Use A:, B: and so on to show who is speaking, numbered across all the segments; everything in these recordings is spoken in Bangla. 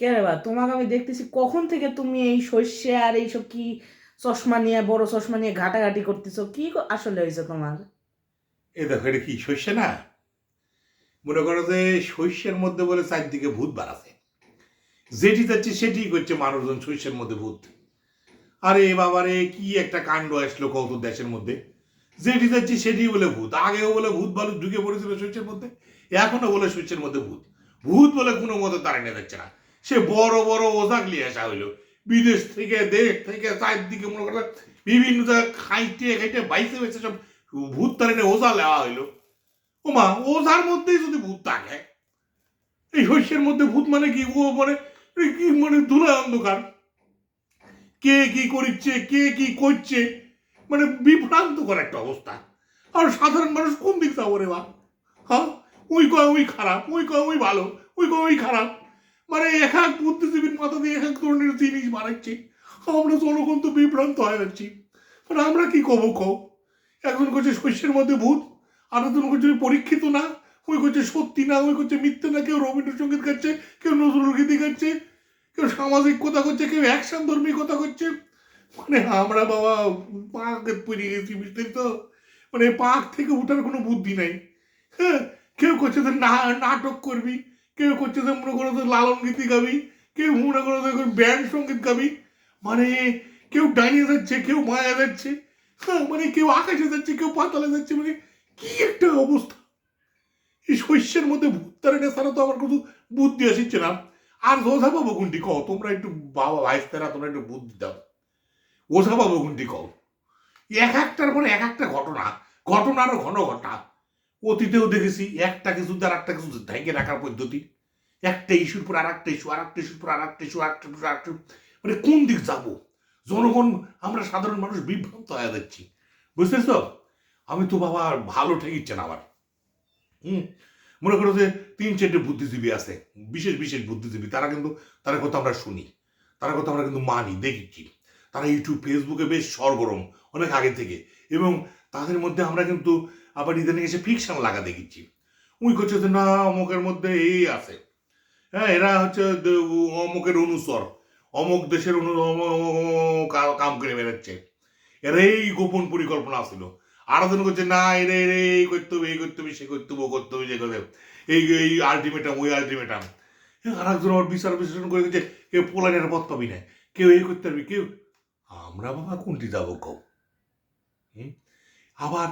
A: কে রে বা? তোমাকে আমি দেখতেছি, কখন থেকে তুমি এই শস্যে আর এইসব কি চশমা নিয়ে, বড় চশমা নিয়ে ঘাটাঘাটি করতেছো? কি আসলে হয়েছে তোমার?
B: এ দেখো, এটা কি শস্য না? মনে করো যে শস্যের মধ্যে বলে চারদিকে ভূত বাড়াছে যেটি যাচ্ছে সেটি করছে মানুষজন শস্যের মধ্যে ভূত। আরে বাবারে, কি একটা কাণ্ড আসলো কত দেশের মধ্যে। যেটি যাচ্ছে সেটি বলে ভূত। আগেও বলে ভূত ভালো ঢুকে পড়েছিল শস্যের মধ্যে, এখনও বলে শস্যের মধ্যে ভূত। ভূত বলে কোনো মতো তাড়ানো যাচ্ছে না। সে বড় বড় ওজাক নিয়ে আসা হইল। বিদেশ থেকে, দেশ থেকে, চারদিকে মনে করো, বিভিন্ন জায়গায় খাইতে খাইতে বাইসে বাইসে সব ভূত তাড়ানো ওজা নেওয়া হইল। ওমা ওজার মধ্যেই যদি ভূত থাকে, এই শস্যের মধ্যে ভূত মানে কি? ও মানে কি মানে ধুলা অন্ধকার। কে কি করিচ্ছে, কে কি করছে? মানে বিভ্রান্ত বিভ্রান্তকর একটা অবস্থা। আর সাধারণ মানুষ কোন দিক যাব রে বা হ্যাঁ? ওই কয়, ওই খারাপ, ওই কয়, ওই ভালো, ওই কয়, ওই খারাপ। মানে এক এক বুদ্ধিজীবীর মাথা দিয়ে এক এক ধরনের জিনিস বানাচ্ছে। আমরা জনগণ তো বিভ্রান্ত হয়ে যাচ্ছি। মানে আমরা কি কব কও? একজন করছে শস্যের মধ্যে ভূত, আর একজন করছে পরীক্ষিত না, ওই করছে সত্যি না, ওই করছে মিথ্যে না, কেউ রবীন্দ্রসঙ্গীত গাচ্ছে, কেউ নজরুল গীতি গাচ্ছে, কেউ সামাজিক কথা করছে, কেউ অ্যাকশন ধর্মী কথা করছে। মানে আমরা বাবা, পাকে পড়ে গেছি বুঝতেই তো? মানে পাক থেকে উঠার কোনো বুদ্ধি নাই। হ্যাঁ কেউ করছে তো না- নাটক করবি কেউ করছে যে মনে করো যে লালন গীতি গাবি, কেউ মনে করো যে ব্যান্ড সংগীত গাবি মানে কেউ ডাইনে যাচ্ছে, কেউ মায়া যাচ্ছে হ্যাঁ মানে কেউ আকাশে যাচ্ছে, কেউ পাতালে যাচ্ছে মানে কি একটা অবস্থা? এই শস্যের মধ্যে ভূতারে ছাড়া তো আমার কোনো বুদ্ধি আসছে না। আর ওঝা পাবো কোনটি কও, তোমরা একটু বাবা ভাইস্তারা তোমরা একটু বুদ্ধি দাও। ওঝা পাবো কোনটি কও, এক একটার পরে এক একটা ঘটনা ঘটনারও ঘন ঘটা। অতীতেও দেখেছি, একটা কিছু আর একটা কিছু ঢেকে রাখার পদ্ধতি। একটা ইস্যুর পর আর একটা ইস্যু আর একটা ইস্যুর পর আর একটা ইস্যু আর একটা মানে কোন দিক যাব? জনগণ, আমরা সাধারণ মানুষ বিভ্রান্ত হয়ে যাচ্ছি। বুঝতেছ? আমি তো বাবা আর ভালো ঠেকিচ্ছে না আমার হুম? মনে করো যে তিন চারটে বুদ্ধিজীবী আছে, বিশেষ বিশেষ বুদ্ধিজীবী। তারা কিন্তু তারা কথা আমরা শুনি। তারা কথা আমরা কিন্তু মানি, দেখেছি। তারা ইউটিউব ফেসবুকে বেশ সরগরম, অনেক আগে থেকে। এবং তাদের মধ্যে আমরা কিন্তু আবার ইদানিং এসে ফিকশন লাগা দেখেছি উই করছে যে, না, অমুকের মধ্যে এই আছে। হ্যাঁ এরা হচ্ছে অমুকের অনুসর। অমুক দেশের অনু কাম করে বেড়াচ্ছে। এর এই গোপন পরিকল্পনা ছিল। আর একজন করছে না এরে এরে এই করতে হবে এই করতে হবে সে করতে হবে করতে হবে যে করতে এই এই আলটিমেটাম ওই আলটিমেটাম আর একজন আবার বিচার বিশ্লেষণ করে দিচ্ছে, কেউ পোলানের পথ পাবি না। কেউ এই করতে পারবি, কেউ আমরা বাবা কোনটি যাব কও? হুম? আবার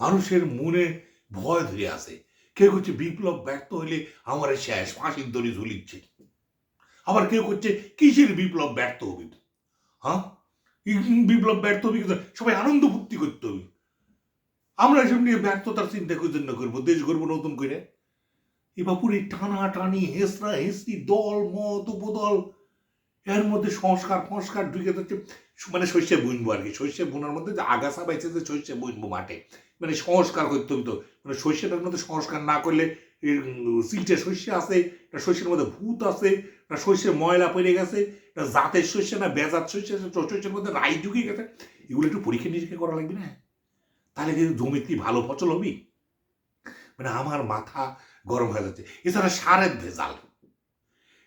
B: মানুষের মনে ভয় ধরে আসে কেউ করছে বিপ্লব ব্যর্থ হইলে আমার শেষ ফাঁসির দড়ি ঝুলিচ্ছে। আবার কেউ করছে কিসের বিপ্লব ব্যর্থ হবে? হ্যাঁ? বিপ্লব ব্যর্থ হবে সবাই আনন্দ ফুর্তি করতে হবে। আমরা এসব নিয়ে ব্যর্থতার চিন্তা জন্য করব, দেশ গড়বো নতুন করে। এ বাপুর এই টানা টানি হেসরা হেসরি দল, মত, উপদল, এর মধ্যে সংস্কার সংস্কার ঢুকে যাচ্ছে। মানে শস্যে বুনবো আর কি। শস্যে বোনার মধ্যে যে আগাছা পাইছে যে শস্যে বুনবো মাঠে। মানে সংস্কার করতে তো। মানে শস্যটার মধ্যে সংস্কার না করলে সিটে শস্য আছে, একটা শস্যের মধ্যে ভূত আছে, একটা শস্যে ময়লা পড়ে গেছে, একটা জাতের শস্য না, বেজাত শস্য শস্যের মধ্যে রাই ঢুকে গেছে। এগুলো একটু পরীক্ষা নিরীক্ষা করা লাগবে না? তাহলে কিন্তু জমির কি ভালো ফসল হবে? মানে আমার মাথা গরম হয়ে যাচ্ছে। এছাড়া সারের ভেজাল।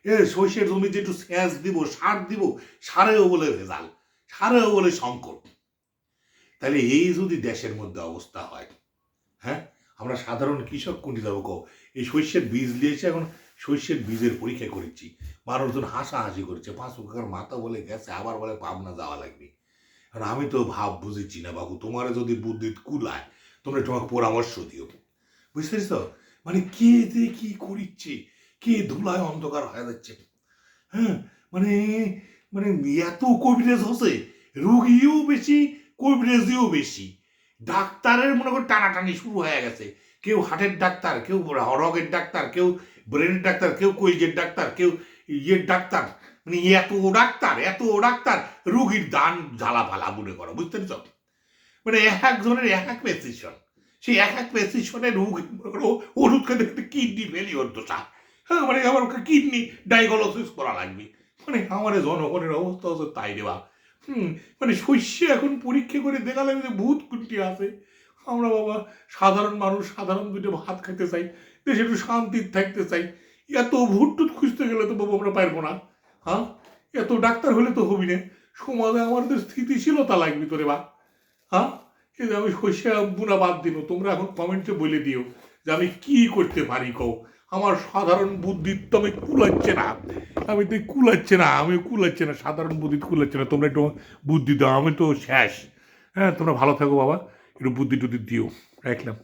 B: এ সর্ষের জমিতে একটু সেচ দিব, সার দিব, সারেও বলে ভেজাল। সারেও বলে সংকট। তাহলে এই যদি দেশের মধ্যে অবস্থা হয় হ্যাঁ? আমরা সাধারণ কৃষক কোনটি যাব কও এই শস্যের বীজ দিয়েছে, এখন শস্যের বীজের পরীক্ষা করেছি। মানুষজন হাসাহাসি করছে, পাঁচ টাকার মাথা বলে গেছে, আবার বলে পাবনা যাওয়া লাগবে। আর আমি তো ভাব বুঝেছি না বাবু, তোমার যদি বুদ্ধি কুলায়, তোমরা তোমাকে পরামর্শ দিও। বুঝতে পেরেছ? মানে কে যে কি করিচ্ছে, কে ধুলায় অন্ধকার হয়ে যাচ্ছে হ্যাঁ? মানে মানে এত কবিরাজ হচ্ছে, রুগীও বেশি কবিরাজিও বেশি। ডাক্তারের মনে করো টানাটানি শুরু হয়ে গেছে। কেউ হার্টের ডাক্তার, কেউ রগের ডাক্তার, কেউ ব্রেনের ডাক্তার, কেউ কইজের ডাক্তার, কেউ ইয়ের ডাক্তার। মানে এত ডাক্তার এত ডাক্তার, রুগীর দান ঝালা ফালা মনে করো, বুঝতে পেরেছ? মানে এক একজনের এক এক প্রেসক্রিপশন সেই এক এক প্রেসক্রিপশনের রুগী ওষুধ খেতে কিডনি ফেলিওর দোষা হ্যাঁ মানে আমার কিডনি ডায়াগনোসিস করা লাগবে। মানে আমার জনগণের অবস্থা হচ্ছে তাই দেওয়া হুম মানে শস্য এখন পরীক্ষা করে দেখালাম যে ভূত কুটি আছে। আমরা বাবা সাধারণ মানুষ, সাধারণ দুটো ভাত খেতে চাই, দেশে একটু শান্তির থাকতে চাই। এত ভুট টুট খুঁজতে গেলে তো বাবু আমরা পারব না। হ্যাঁ? এত ডাক্তার হলে তো হবি না। সমাজে আমাদের স্থিতিশীলতা লাগবে তোরে বা হ্যাঁ? এই যে আমি শস্য বুনা বাদ দিন, তোমরা এখন কমেন্টে বলে দিও যে আমি কি করতে পারি কও। আমার সাধারণ বুদ্ধি তো আমি কুলাচ্ছে না। আমি তো কুলাচ্ছে না, আমি কুলাচ্ছে না, সাধারণ বুদ্ধি কুলাচ্ছে না। তোমরা একটু বুদ্ধি দাও, আমি তো শেষ। হ্যাঁ তোমরা ভালো থাকো বাবা, একটু বুদ্ধি টুদ্ধি দিও। রাখলাম।